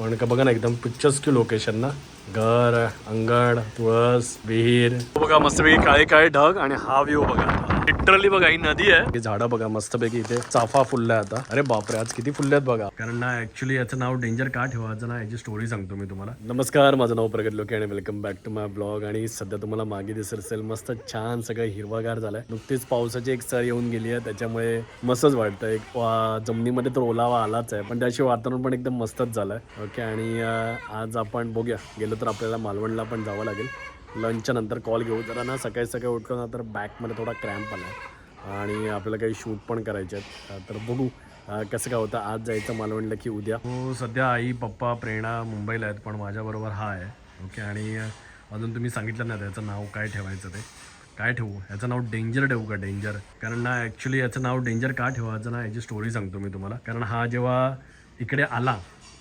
पण का बघा ना एकदम पिक्चर्स की लोकेशन ना. घर अंगण तुळस विहीर. बघा मस्तपैकी काळे काळे ढग आणि हा व्ह्यू बघा. लिटरली बघा ही नदी आहे. ही झाडं बघा मस्तपैकी इथे चाफा फुलल्या आता. अरे बापरे आज किती फुलल्यात बघा. कारण ना ऍक्च्युली याचं नाव डेंजर का ठेवायचं ना याची स्टोरी सांगतो मी तुम्हाला. नमस्कार माझं नाव प्रगत लोके आणि welcome back to my blog आणि सध्या तुम्हाला मागे दिसत असेल मस्त छान सगळं हिरवागार झालाय. नुकतीच पावसाची एक सर येऊन गेली आहे त्याच्यामुळे मस्तच वाटतं एक जमिनीमध्ये तर ओलावा आलाच आहे पण त्याशिवाय वातावरण पण एकदम मस्तच झालंय. ओके आणि आज आपण बघूया. गेलो तर आपल्याला मालवणला पण जावं लागेल. लंचच्या नंतर कॉल घेऊ. जरा ना सकाळी सकाळी उठलो ना तर बॅकमध्ये थोडा क्रॅम्प आला आणि आपल्याला काही शूट पण करायचे आहेत. तर बघू कसं काय होतं. आज जायचं मला म्हणलं की उद्या. हो सध्या आई पप्पा प्रेरणा मुंबईला आहेत पण माझ्याबरोबर हा आहे. ओके आणि अजून तुम्ही सांगितलं नाही त्याचं नाव काय ठेवायचं ते. काय ठेवू? याचं नाव डेंजर ठेवू का डेंजर कारण ना ॲक्च्युली याचं नाव डेंजर का ठेवायचं ना याची स्टोरी सांगतो मी तुम्हाला. कारण हा जेव्हा इकडे आला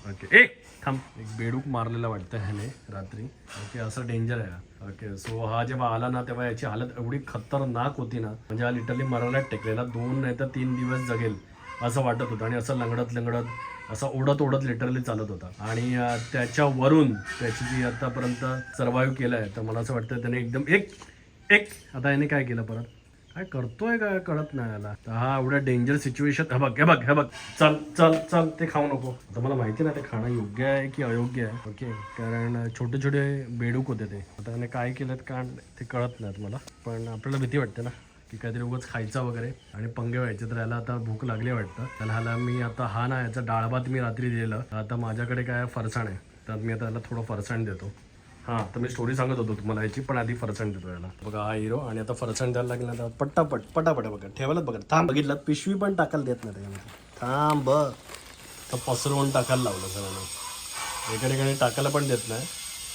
ओके ए! थांब एक बेडूक मारलेला वाटतं ह्याने रात्री. ओके असं डेंजर आहे ओके सो हा जेव्हा आला ना तेव्हा याची हालत एवढी खतरनाक होती ना म्हणजे हा लिटरली मरायला टेकलेला दोन नाही तर तीन दिवस जगेल असं वाटत होतं. आणि असं लंगडत लंगडत असं ओढत ओढत लिटरली चालत होता. आणि त्याच्यावरून त्याची जी आतापर्यंत सर्वाईव्ह केलं आहे तर मला असं वाटतं त्याने एकदम एक एक आता याने काय केलं परत? काय करतोय काय कळत नाही याला. हा एवढ्या डेंजर सिच्युएशन हे बघ हे बघ हे बघ. चल चल चल ते खाऊ नको. आता मला माहिती नाही ते खाणं योग्य आहे की अयोग्य आहे. ओके कारण छोटे छोटे बेडूक होते ते. आता त्याने काय केलं कारण ते कळत नाहीत मला. पण आपल्याला भीती वाटते ना की काहीतरी उगाच खायचा वगैरे आणि पंगे व्हायचे. तर याला आता भूक लागली वाटतं. त्याला ह्याला मी आता हा ना याचा डाळ भात मी रात्री दिलेलं. आता माझ्याकडे काय फरसाण आहे. तर मी आता याला थोडं फरसाण देतो. हां. तर मी स्टोरी सांगत होतो तुम्हाला याची पण आधी फरसाण देतो याला. बघा हा हिरो आणि आता फरसाण द्यायला लागला आता पट्टापट पटापट आहे बघा ठेवायला बघा. थांब बघितलं पिशवी पण टाकायला देत नाही त्याच्यामध्ये. थांब बघ. तर पसरवून टाकायला लावलं सगळ्यांना. एका ठिकाणी टाकायला पण देत नाही.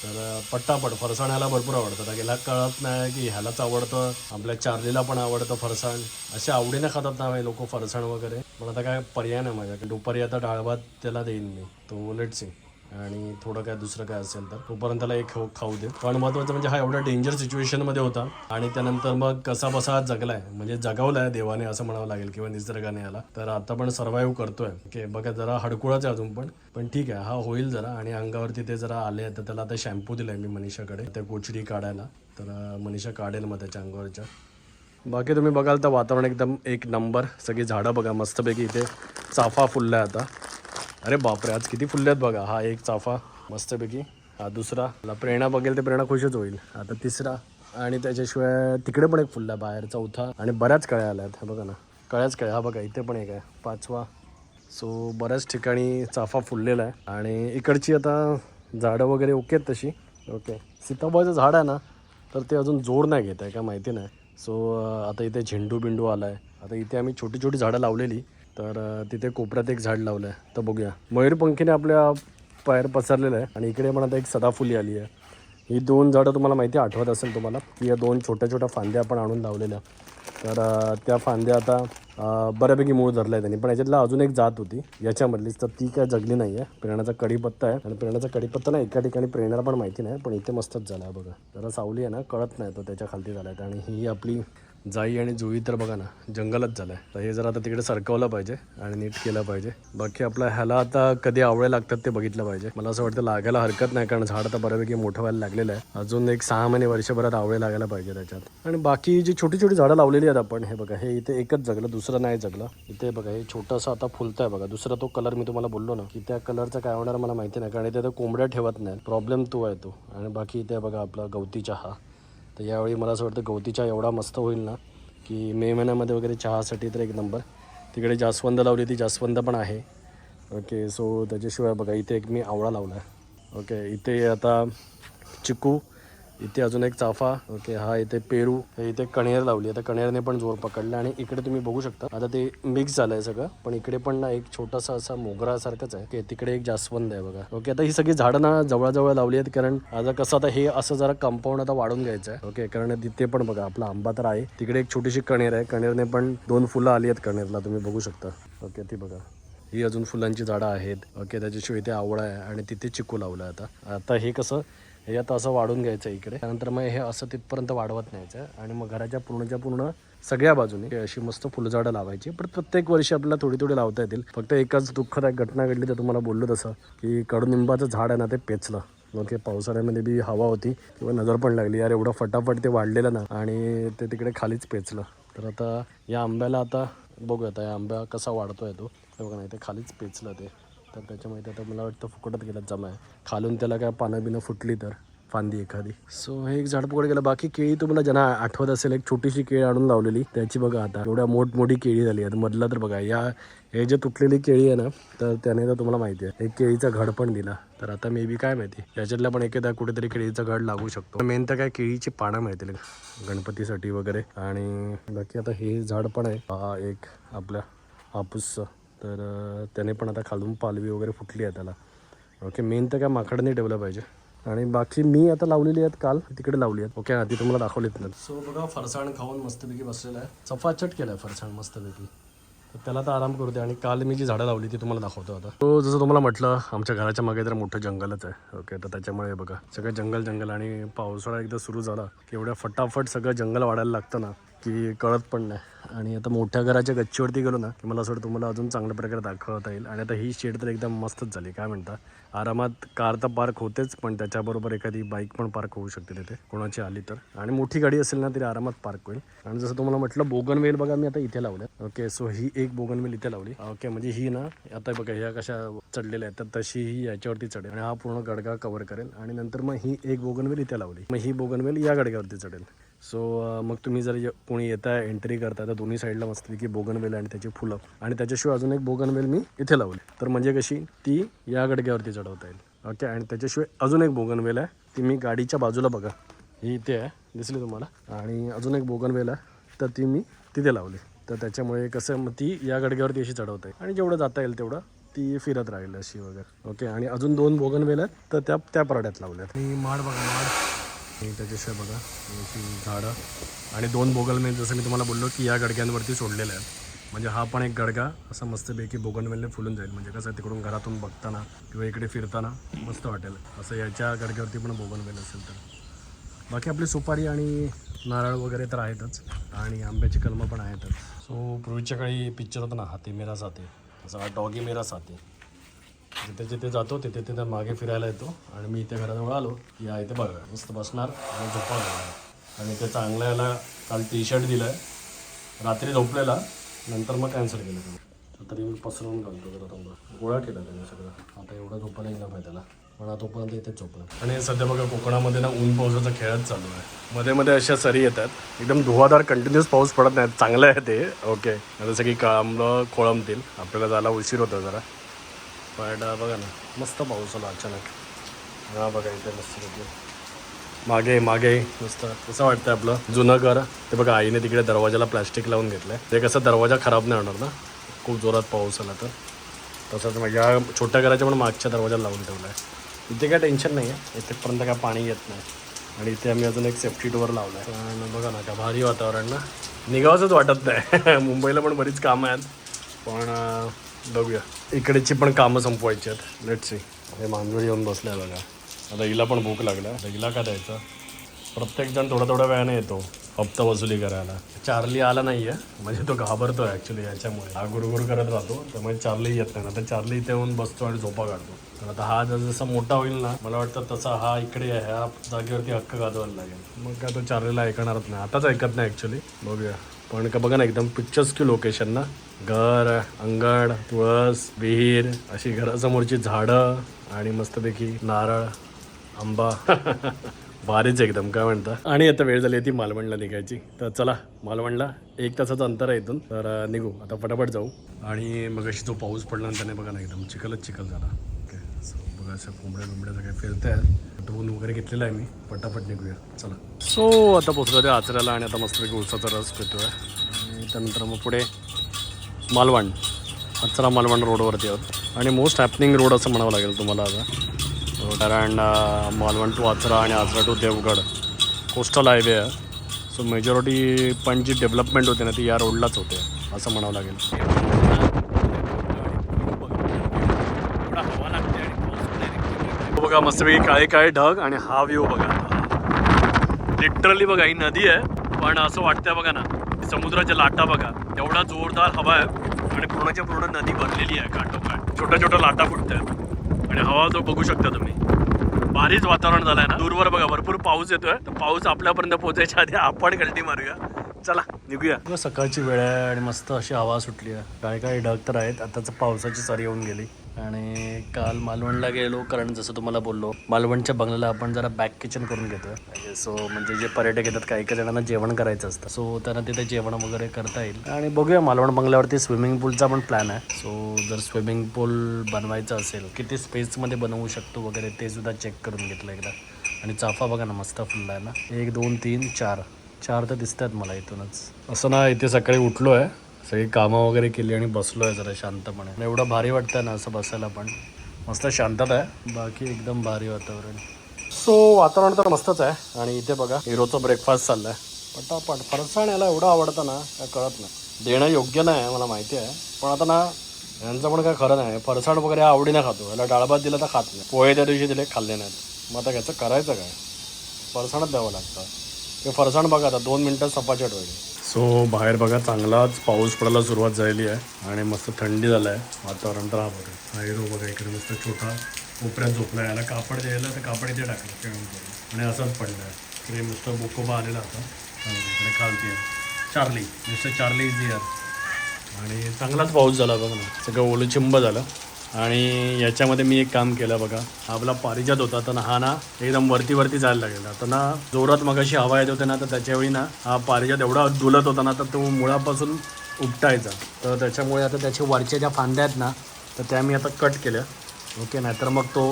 तर पट्टापट फरसाण ह्याला भरपूर आवडतं. आता गेला कळत नाही की ह्यालाच आवडतं आपल्या चार्लीला पण आवडतं फरसाण. असे आवडीने खातात ना लोक फरसाण वगैरे. पण आता काय पर्याय नाही माझ्याकडे. दुपारी आता डाळ भात त्याला देईन मी. तो उलट सिंग आणि थोडं काय दुसरं काय असेल तर तोपर्यंत त्याला एक खाऊ खाऊ दे. पण महत्त्वाचं म्हणजे हा एवढा डेंजर सिच्युएशनमध्ये होता. आणि त्यानंतर मग कसा बसा जगलाय. म्हणजे जगवलाय देवाने असं म्हणावं लागेल किंवा निसर्गाने याला. तर आता पण सर्व्हाइव्ह करतोय. ओके बघा जरा हडकुळाच आहे अजून पण. पण ठीक आहे हा होईल जरा. आणि अंगावरती ते जरा आले तर त्याला आता शॅम्पू दिलाय मी मनीषाकडे. त्या गोचडी काढायला. तर मनीषा काढेल मग त्याच्या अंगावरच्या. बाकी तुम्ही बघाल तर वातावरण एकदम एक नंबर सगळी झाडं बघा मस्तपैकी इथे चाफा फुलला आहे आता. अरे बापरे आज किती फुलल्यात बघा. हा एक चाफा मस्तपैकी. हा दुसरा. मला प्रेरणा बघेल ते प्रेरणा खुशच होईल. आता तिसरा आणि त्याच्याशिवाय तिकडे पण एक फुलला बाहेर चौथा. आणि बऱ्याच कळ्या आल्यात हे बघा ना. कळ्याच कळ्या. हा बघा इथे पण एक आहे. पाचवा. सो बऱ्याच ठिकाणी चाफा फुललेला आहे. आणि इकडची आता झाडं वगैरे ओके आहेत तशी. ओके. सीताफळाचं झाड आहे ना तर ते अजून जोड नाही घेत आहे काय माहिती नाही. सो आता इथे झेंडू बिंडू आला आहे आता इथे आम्ही छोटी छोटी झाडं लावलेली. तर तिथे कोपऱ्यात एक झाड लावलं आहे तर बघूया. मयूरपंखीने आपल्या पायर पसरलेलं आहे आणि इकडे पण आता एक सदाफुली आली आहे. ही दोन झाडं तुम्हाला माहिती आठवत असेल तुम्हाला. की या दोन छोट्या छोट्या फांद्या आपण आणून लावलेल्या. तर त्या फांद्या आता बऱ्यापैकी मूळ धरला आहे त्यांनी. पण याच्यातला अजून एक जात होती याच्यामधलीच. तर ती काय जगली नाही आहे प्रेरणाचा कढीपत्ता आहे. आणि प्रेरणाचा कढीपत्ता ना एका ठिकाणी प्रेरणाला पण माहिती नाही पण इथे मस्तच झाला आहे बघा. जरा सावली आहे ना कळत नाही तो त्याच्या खालती झाला आहे. आणि ही आपली जाई आणि जुई तर बघा ना जंगलच झालं आहे तर हे जरा आता तिकडे सरकवलं पाहिजे आणि नीट केलं पाहिजे. बाकी आपलं ह्याला आता कधी आवळे लागतात ते बघितलं पाहिजे. मला असं वाटतं लागायला हरकत नाही कारण झाड आता बऱ्यापैकी मोठं व्हायला लागलेलं आहे. अजून एक सहा महिने वर्षभरात आवळे लागायला पाहिजे त्याच्यात. आणि बाकी जी छोटी छोटी झाडं लावलेली आहेत आपण हे बघा हे इथे एकच जगलं दुसरं नाही जगलं. इथे बघा हे छोटंसं आता फुलतं आहे बघा. दुसरा तो कलर मी तुम्हाला बोललो ना की त्या कलरचा काय होणार मला माहिती नाही कारण इथे तर कोंबड्या ठेवत नाही प्रॉब्लेम तो आहे तो. आणि बाकी इथे बघा आपला गवती चहा तर यावेळी मला असं वाटतं गवती चहा एवढा मस्त होईल ना की मे महिन्यामध्ये वगैरे चहासाठी तर एक नंबर. तिकडे जास्वंद लावली ती जास्वंद पण आहे. ओके सो त्याच्याशिवाय बघा इथे एक मी आवळा लावला आहे ओके इथे आता चिकू इथे अजून एक चाफा ओके हा इथे पेरू इथे कणेर लावली. आता कणेरने पण जोर पकडला आणि इकडे तुम्ही बघू शकता. आता ते मिक्स झालंय सगळं पण इकडे पण ना एक छोटासा असा मोगरासारखंच आहे. तिकडे एक जास्वंद आहे बघा. ओके आता ही सगळी झाडं ना जवळजवळ लावली आहेत कारण आता कसं आता हे असं जरा कंपाऊंड आता वाढून घ्यायचं आहे ओके कारण तिथे पण बघा आपला आंबा तर आहे. तिकडे एक छोटीशी कणेर आहे. कणेरने पण दोन फुलं आली आहेत कणेरला तुम्ही बघू शकता. ओके ती बघा. ही अजून फुलांची झाडं आहेत. ओके त्याच्याशिवाय इथे आवळा आहे आणि तिथे चिकू लावला आहे आता. आता हे कसं हे आता असं वाढून घ्यायचं इकडे. त्यानंतर मग हे असं तिथपर्यंत वाढवत न्यायचं आणि मग घराच्या पूर्णच्या पूर्ण सगळ्या बाजूने अशी मस्त फुलझाडं लावायची. पण प्रत्येक वर्षी आपल्याला थोडी थोडी लावता येतील. फक्त एकच दुःखदायक घटना घडली तर तुम्हाला बोललो तसं की कडुनिंबाचं झाड आहे ना ते पेचलं. मग ते पावसाळ्यामध्ये बी हवा होती किंवा नजर पण लागली. यार एवढं फटाफट ते वाढलेलं ना आणि ते तिकडे खालीच पेचलं. तर आता या आंब्याला आता बघूया आता या आंब्या कसा वाढतोय तो. बघा नाही ते खालीच पेचलं ते. तर त्याच्यामुळे आता मला वाटतं फुकटच गेलं जमा आहे. खालून त्याला काय पानं बिनं फुटली तर फांदी एखादी. सो हे एक झाड पुढे गेलं. बाकी केळी तुम्हाला ज्यांना आठवत असेल एक छोटीशी केळी आणून लावलेली त्याची बघा आता. एवढ्या मोठमोठी केळी झाली. आहे मधला तर बघा या हे जे तुटलेली केळी आहे ना तर त्याने तर तुम्हाला माहिती आहे. एक केळीचा घड पण दिला. तर आता मे बी काय माहिती? याच्यातल्या पण एखादा कुठेतरी केळीचा घड लागू शकतो. मेन तर काय केळीची पानं मिळतील. गणपतीसाठी वगैरे. आणि बाकी आता हे झाड पण आहे. हा एक आपल्या हापूसचं तर त्याने पण आता खालून पालवी वगैरे फुटली आहे त्याला. ओके मेन तर काय माकडने ठेवलं पाहिजे. आणि बाकी मी आता लावलेली आहेत काल तिकडे लावली आहेत. ओके ती तुम्हाला दाखवलीत ना सो बघा फरसाण खाऊन मस्तपैकी बसलेला आहे. चफाचट केला आहे फरसाण मस्तपैकी. तर त्याला तर आराम करू दे. आणि काल मी जी झाडं लावली ती तुम्हाला दाखवतो आता. तो जसं तुम्हाला म्हटलं आमच्या घराच्या मागे तर मोठं जंगलच आहे. ओके तर त्याच्यामुळे बघा सगळं जंगल जंगल आणि पावसाळा एकदा सुरू झाला. की एवढ्या फटाफट सगळं जंगल वाढायला लागतं ना की कळत पण नाही. आणि आता मोठ्या घराच्या गच्चीवरती गेलो ना की मला असं वाटतं तुम्हाला अजून चांगल्या प्रकारे दाखवता येईल. आणि आता ही शेड तर एकदम मस्तच झाली काय म्हणता? आरामात कार तर पार्क होतेच पण त्याच्याबरोबर एखादी बाईक पण पार्क होऊ शकते तिथे. कोणाची आली तर. आणि मोठी गाडी असेल ना तरी आरामात पार्क होईल. आणि जसं तुम्हाला म्हटलं बोगनवेल बघा मी आता इथे लावले ओके सो ही एक बोगनवेल इथे लावली. ओके म्हणजे ही ना आता बघा ह्या कशा चढलेल्या आहेत तर तशी ही याच्यावरती चढेल. आणि हा पूर्ण गडगा कव्हर करेल. आणि नंतर मग ही एक बोगनवेल इथे लावली. मग ही बोगनवेल या गडग्यावरती चढेल. सो मग तुम्ही जर कोणी येताय एंट्री करता तर दोन्ही साईडला मस्तपैकी बोगनवेल आणि त्याची फुलं. आणि त्याच्याशिवाय अजून एक बोगनवेल मी इथे लावली तर म्हणजे कशी? ती या गडग्यावरती चढवता येईल. ओके आणि त्याच्याशिवाय अजून एक बोगनवेल आहे. ती मी गाडीच्या बाजूला बघा. ही इथे आहे. दिसली तुम्हाला? आणि अजून एक बोगनवेल आहे. तर ती मी तिथे लावली. तर त्याच्यामुळे कसं मग ती या गडग्यावरती अशी चढवता येईल. आणि जेवढं जाता येईल तेवढं ती फिरत राहील अशी वगैरे. ओके आणि अजून दोन बोगनवेल आहेत. तर त्या त्या पराड्यात लावल्यात. मी माड बघा माड. आणि त्याच्याशिवाय बघा. ती झाडं. आणि दोन बोगनवेल जसं मी तुम्हाला बोललो की या गडग्यांवरती सोडलेलं आहे म्हणजे हा पण एक गडगा असा मस्तपैकी बोगनवेलने फुलून जाईल. म्हणजे कसं तिकडून घरातून बघताना किंवा इकडे फिरताना मस्त वाटेल. असं याच्या गडग्यावरती पण बोगनवेल असेल तर. बाकी आपली सुपारी आणि नारळ वगैरे तर आहेतच. आणि आंब्याची कलमं पण आहेतच. सो पूर्वीच्या काळी पिक्चर होतं ना हाती मेरा साते असा डॉगी मेरा साते जिथे जिथे जातो तिथे तिथे मागे फिरायला येतो. आणि मी इथे घराजवळ आलो की या इथे बघा मस्त बसणार आणि झोपा आणि ते चांगलं याला काल टी शर्ट दिलं आहे रात्री झोपलेला नंतर मग कॅन्सल केलं तुम्ही तर तरी मी पसरवून घालतो जरा थोडं गोळा केला त्याने सगळं. आता एवढं झोपायला येणार नाही त्याला. पण आता तोपर्यंत इथेच झोपलं. आणि सध्या बघा कोकणामध्ये ना ऊन पावसाचा खेळच चालू आहे. मध्ये मध्ये अशा सरी येतात. एकदम धुवाधार कंटिन्युअस पाऊस पडत नाही चांगलं आहे ते. ओके आता सगळी कांबळं खोळंबतील. आपल्याला जायला उशीर होतं जरा. पण बघा ना मस्त पाऊस आला अचानक. हा बघा इथे मस्त मागे मागे मस्त. कसं वाटतं आपलं? जुनं घर. ते बघा आईने तिकडे दरवाजाला प्लास्टिक लावून घेतलंय. ते कसं दरवाजा खराब नाही होणार ना? खूप जोरात पाऊस आला तर. तसंच मग या छोट्या घराच्या पण मागच्या दरवाजाला लावून ठेवला आहे इथे काय टेन्शन नाही आहे इथेपर्यंत काय पाणी येत नाही. आणि इथे आम्ही अजून एक सेफ्टी डोअर लावला आहे पण बघा ना का भारी वातावरण ना. निघावंच वाटत नाही. मुंबईला पण बरीच कामं आहेत. पण बघूया. इकडेची पण कामं संपवायची आहेत. लेट सी हे मांजूर येऊन बसल्या बघा. आता हिला पण भूक लागला. आता हिला का द्यायचं? प्रत्येकजण थोडा थोड्या वेळाने येतो. हप्ता वसुली करायला. चार्ली आला नाही आहे म्हणजे तो घाबरतो ॲक्च्युली याच्यामुळे. हा गुरगुर करत राहतो. त्यामुळे चार्ली येत नाही. ना तर चार्ली इथे येऊन बसतो आणि झोपा काढतो. तर आता हा जर जसा मोठा होईल ना मला वाटतं तसा हा इकडे ह्या जागेवरती हक्क गाजवायला लागेल. मग काय तो चार्लीला ऐकणारच नाही. आताच ऐकत नाही ॲक्च्युली बघूया. पण का बघा ना एकदम पिक्चर्स की लोकेशन ना. घर अंगण तुळस विहीर अशी घरासमोरची झाडं आणि मस्तपैकी नारळ आंबा. भारीच एकदम काय म्हणता? आणि आता वेळ झाली ती मालवणला निघायची. तर चला मालवणला एक तासाचं अंतर आहे इथून. तर निघू. आता पटापट जाऊ. आणि मग अशी जो पाऊस पडला नंतर त्याने बघा ना एकदम चिखलच चिखल झाला. बघा असं कोंबड्या बिंबड्या सगळ्या फिरत आहेत. ऊन वगैरे घेतलेला आहे मी. पटापट निघूया. चला. सो आता पोचलो ते आचऱ्याला आणि आता मस्तपैकी उसाचा रस पितोय. आणि त्यानंतर मग पुढे मालवण. आचरा मालवण रोडवरती आहोत. आणि मोस्ट हॅपनिंग रोड असं म्हणावं लागेल तुम्हाला आता. हो, कारण मालवण टू आचरा आणि Achara to Devgad coastal highway आहे. सो मेजॉरिटी पण जी डेव्हलपमेंट होते ना ती या रोडलाच होते असं म्हणावं लागेल. बघा मस्तपैकी काळे काळे ढग आणि हा व्ह्यू बघा. लिटरली बघा ही नदी आहे पण असं वाटतंय बघा ना समुद्राच्या लाटा बघा एवढा जोरदार हवा आहे आणि पूर्णच्या पूर्ण नदी भरलेली आहे काठोकाठ छोट्या छोट्या लाटा फुटत आहेत आणि हवा तो बघू शकता तुम्ही. भारीच वातावरण झालंय ना. दूरवर बघा भरपूर पाऊस येतोय. तर पाऊस आपल्यापर्यंत पोहोचायच्या आधी आपण गलटी मारूया. चला निघूया. सकाळची वेळ आहे आणि मस्त अशी हवा सुटली आहे. काय काय ढग तर आहेत. आताच पावसाची सरी येऊन गेली. आणि काल मालवणला गेलो कारण जसं तुम्हाला बोललो मालवणच्या बंगल्याला आपण जरा बॅक किचन करून घेतो. सो म्हणजे जे पर्यटक येतात काही काही जणांना जेवण करायचं असतं. सो त्यांना तिथे जेवण वगैरे करता येईल. आणि बघूया मालवण बंगल्यावरती स्विमिंग पूलचा पण प्लॅन आहे. सो जर स्विमिंग पूल बनवायचा असेल किती स्पेसमध्ये बनवू शकतो वगैरे ते सुद्धा चेक करून घेतलं एकदा. आणि चाफा बघा ना मस्त फुलला आहे ना. एक दोन तीन चार. चार तर दिसतात मला इथूनच. असं ना इथे सकाळी उठलो आहे सगळी कामं वगैरे केली आणि बसलो आहे जरा शांतपणे. एवढं भारी वाटतं ना असं बसायला पण. मस्त शांतता आहे. बाकी एकदम भारी वातावरण. सो वातावरण तर मस्तच आहे. आणि इथे बघा हिरोचं ब्रेकफास्ट चाललाय. पटापट. फरसाण याला एवढं आवडतं ना काय कळत नाही. देणं योग्य नाही आहे मला माहिती आहे. पण आता ना यांचं पण काय खरं नाही. फरसाण वगैरे आवडीनं खातो. याला डाळभात दिला तर खात नाही. पोहे त्या दिवशी दिले खाल्ले नाहीत. मग आता याचं करायचं काय? फरसाणच द्यावं लागतं. ते फरसाण बघा आता दोन मिनटं सपाचट होईल. सो बाहेर बघा चांगलाच पाऊस पडायला सुरुवात झालेली आहे आणि मस्त थंडी झालं आहे वातावरण तर हा बघा. हायरो हो बघा इकडे मस्त छोटा कोपऱ्यात झोपला याला कापड द्यायला तर कापड इथे टाकलं खेळून आणि असंच पडलं आहे इकडे मस्त बोकोबा आलेला होता. इकडे खालती आहे. Charlie mister Charlie is there आणि चांगलाच पाऊस झाला बघा ना. सगळं ओलं चिंब झालं. आणि याच्यामध्ये मी एक काम केलं बघा. आपला पारिजात होता तर हा ना एकदम वरती वरती जायला लागेल तर ना जोरात मग अशी हवा येत होते ना तर त्याच्यावेळी ना हा पारिजात एवढा डुलत होता ना तर तो मुळापासून उपटायचा. तर त्याच्यामुळे आता त्याच्या वरच्या ज्या फांद्या आहेत ना तर त्या मी आता कट केल्या. ओके नाहीतर मग तो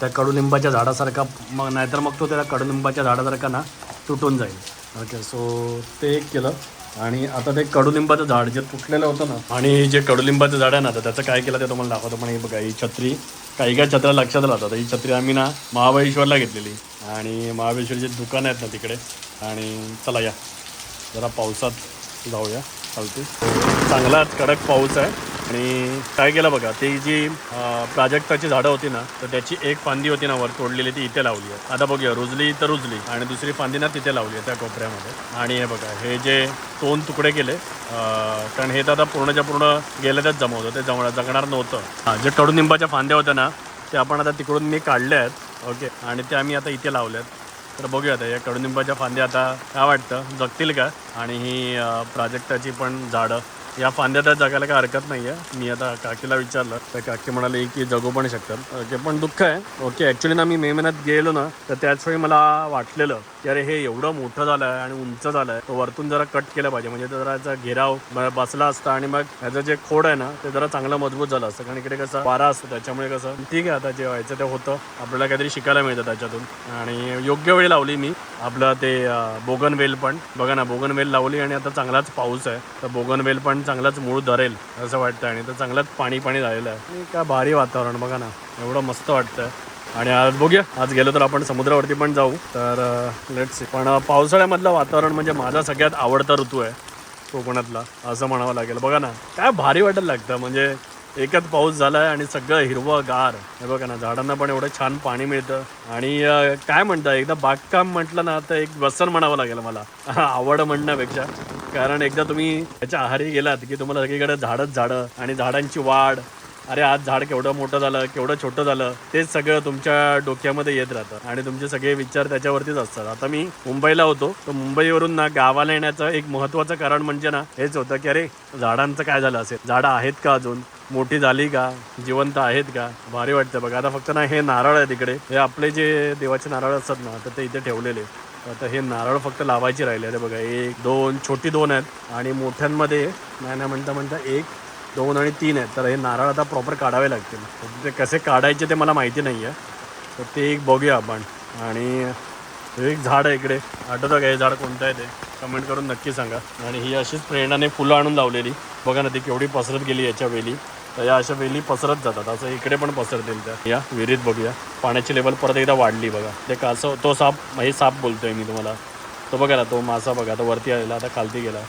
त्या कडुलिंबाच्या झाडासारखा मग नाहीतर मग तो त्याला कडुलिंबाच्या झाडासारखा ना तुटून जाईल. ओके सो ते एक केलं. आणि आता ते कडुलिंबाचं झाड जे तुटलेलं होतं ना आणि जे कडुलिंबाचं झाड आहे ना तर त्याचं काय केलं ते तुम्हाला दाखवतो पण हे बघा ही छत्री काही काय छत्र्या लक्षात राहतात. ही छत्री आम्ही ना महाबळेश्वरला घेतलेली. आणि महाबळेश्वरचे दुकान आहेत ना तिकडे आणि चला या. जरा पावसात जाऊया चालते चांगला कडक पाऊस आहे. आणि काय केलं बघा ती जी प्राजक्ताची झाडं होती ना तर त्याची एक फांदी होती ना वर तोडलेली ती इथे लावली आहे. आता बघूया रुजली तर रुजली आणि दुसरी फांदी ना तिथे लावली आहे त्या कोपऱ्यामध्ये. आणि हे बघा हे जे दोन तुकडे केले कारण हे तर आता पूर्णच्या पूर्ण गेल्यातच जमवतं ते जम जगणार नव्हतं. जे कडुनिंबाच्या फांद्या होत्या ना ते आपण आता तिकडून मी काढल्या आहेत ओके आणि त्या आम्ही आता इथे लावल्या आहेत. तर बघूया आता या कडुनिंबाच्या फांद्या आता काय वाटतं जगतील का? आणि ही प्राजक्ताची पण झाडं या फांद्या तर जगायला काय हरकत नाही आहे मी आता काकीला विचारलं. तर काकी म्हणाले की जगू पण शकतात. ओके पण दुःख आहे. ओके ॲक्च्युली ना मी मे महिन्यात गेलो ना तर त्याच वेळी मला वाटलेलं की अरे हे एवढं मोठं झालं आहे आणि उंच झालं आहे तो वरतून जरा कट केलं पाहिजे. म्हणजे जरा याचा घेराव बसला असता आणि मग ह्याचं जे खोड आहे ना ते जरा चांगलं मजबूत झालं असतं. कारण इकडे कसं वारा असतं त्याच्यामुळे कसं ठीक आहे आता जे व्हायचं ते होतं. आपल्याला काहीतरी शिकायला मिळतं त्याच्यातून. आणि योग्य वेळी लावली मी. आपलं ते बोगनवेल पण. बघा ना बोगनवेल लावली आणि आता चांगलाच पाऊस आहे. तर बोगनवेल पण चांगलाच मूळ धरेल असं वाटतं आणि तर चांगलाच पाणी पाणी झालेलं आहे. काय भारी वातावरण बघा ना. एवढं मस्त वाटतं आणि आज बघूया आज गेलो तर आपण समुद्रावरती पण जाऊ. तर लेट्स पण पावसाळ्यामधलं वातावरण म्हणजे माझा सगळ्यात आवडता ऋतू आहे. कोकणातला असं म्हणावं लागेल. बघा ना काय भारी वाटायला लागतं. म्हणजे एकच पाऊस झाला आहे आणि सगळं हिरवं गार हे बघा ना झाडांना पण एवढं छान पाणी मिळतं. आणि काय म्हणता एकदा बागकाम म्हटलं ना तर एक व्यसन म्हणावं लागेल मला. आवड म्हणण्यापेक्षा. कारण एकदा तुम्ही त्याच्या आहारी गेलात की तुम्हाला सगळीकडे झाडच झाडं आणि झाडांची वाढ. अरे आज झाड केवढं मोठं झालं केवढं छोटं झालं तेच सगळं तुमच्या डोक्यामध्ये येत राहतं. आणि तुमचे सगळे विचार त्याच्यावरतीच असतात. आता मी मुंबईला होतो. तर मुंबईवरून ना गावाला येण्याचं एक महत्त्वाचं कारण म्हणजे ना हेच होतं की अरे झाडांचं काय झालं असेल? झाडं आहेत का अजून? मोठी झाली का? जिवंत आहेत का? भारी वाटतं बघा. आता फक्त ना हे नारळ आहे तिकडे हे आपले जे देवाचे नारळ असतात ना तर ते इथे ठेवलेले आता हे नारळ फक्त लावायचे राहिले ते बघा एक दोन छोटी दोन आहेत. आणि मोठ्यांमध्ये नाही नाही म्हणता म्हणता एक दोन आणि तीन आहेत. तर हे नारळ आता प्रॉपर काढावे लागतील. ते कसे काढायचे ते मला माहिती नाही आहे तर ते एक बघूया आपण. आणि हे एक झाड आहे इकडे. आठवतं का हे झाड कोणतं आहे ते? कमेंट करून नक्की सांगा. आणि ही अशीच प्रेरणाने फुलं आणून लावलेली. बघा ना ती केवढी पसरत गेली याच्या वेली. तर या अशा वेली पसरत जातात. असं इकडे पण पसरतील त्या. या विहिरीत बघूया. पाण्याची लेवल परत एकदा वाढली बघा. ते कासव तो साप हे साप बोलतोय मी तुम्हाला. तो बघा ना तो मासा बघा. तो वरती आलेला आता खालती गेला.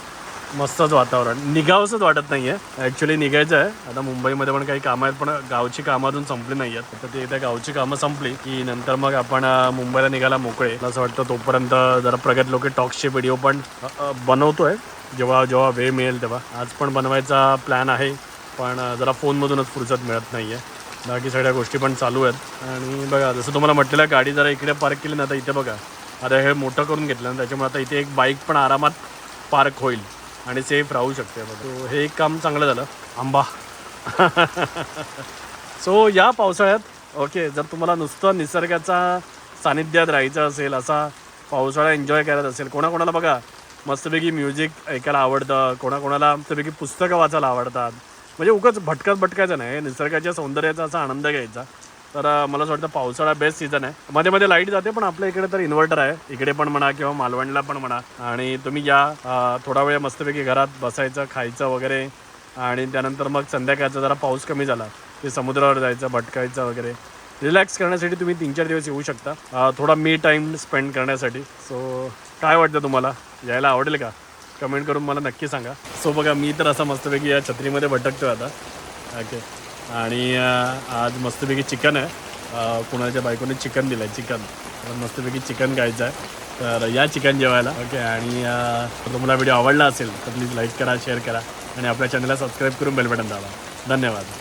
मस्तच वातावरण. निघावंसंच वाटत नाही आहे ॲक्च्युली निघायचं आहे. आता मुंबईमध्ये पण काही कामं आहेत पण गावची कामं अजून संपली नाही आहेत तर ते त्या गावची कामं संपली की नंतर मग आपण मुंबईला निघायला मोकळे. असं वाटतं तोपर्यंत जरा प्रगत लोक टॉक्सचे व्हिडिओ पण बनवतो आहे बनवतोय. जेव्हा जेव्हा वेळ मिळेल तेव्हा. आज पण बनवायचा प्लॅन आहे. पण जरा फोनमधूनच फुरसत मिळत नाही आहे बाकी सगळ्या गोष्टी पण चालू आहेत. आणि बघा जसं तुम्हाला म्हटलेलं गाडी जरा इकडे पार्क केली ना आता इथे बघा. आता हे मोठं करून घेतलं ना त्याच्यामुळे आता इथे एक बाईक पण आरामात पार्क होईल. आणि सेफ राहू शकते बघा. हे एक काम चांगलं झालं. आंबा. सो या पावसाळ्यात ओके जर तुम्हाला नुसतं निसर्गाचा सानिध्यात राहायचं असेल असा पावसाळा एन्जॉय करत असेल कोणाकोणाला बघा मस्तपैकी म्युझिक ऐकायला आवडतं कोणाकोणाला मस्तपैकी पुस्तकं वाचायला आवडतात म्हणजे उगाच भटकत भटकायचं नाही. निसर्गाच्या सौंदर्याचा असा आनंद घ्यायचा. तर मला असं वाटतं पावसाळा बेस्ट सीझन आहे. मध्ये मध्ये लाइट जाते पण आपल्या इकडे तर इन्व्हर्टर आहे. इकडे पण म्हणा किंवा मालवणला पण म्हणा. आणि तुम्ही या थोडा वेळ मस्तपैकी घरात बसायचं खायचं वगैरे. आणि त्यानंतर मग संध्याकाळचा जरा पाऊस कमी झाला की समुद्रावर जायचं भटकायचं वगैरे. रिलॅक्स करण्यासाठी तुम्ही तीन चार दिवस येऊ शकता. थोडा मी टाईम स्पेंड करण्यासाठी. सो काय वाटतं तुम्हाला? यायला आवडेल का? कमेंट करून मला नक्की सांगा. सो बघा मी तर असा मस्तपैकी या छत्रीमध्ये भटकतो आता. ओके आणि आज मस्तपैकी चिकन आहे. कुणाच्या बायकोने चिकन दिलं आहे चिकन मस्तपैकी चिकन खायचं आहे. तर या चिकन जेवायला. ओके आणि जर तुम्हाला व्हिडिओ आवडला असेल तर प्लीज लाईक करा शेअर करा. आणि आपल्या चॅनलला सबस्क्राईब करून बेल बटन दाबा. धन्यवाद.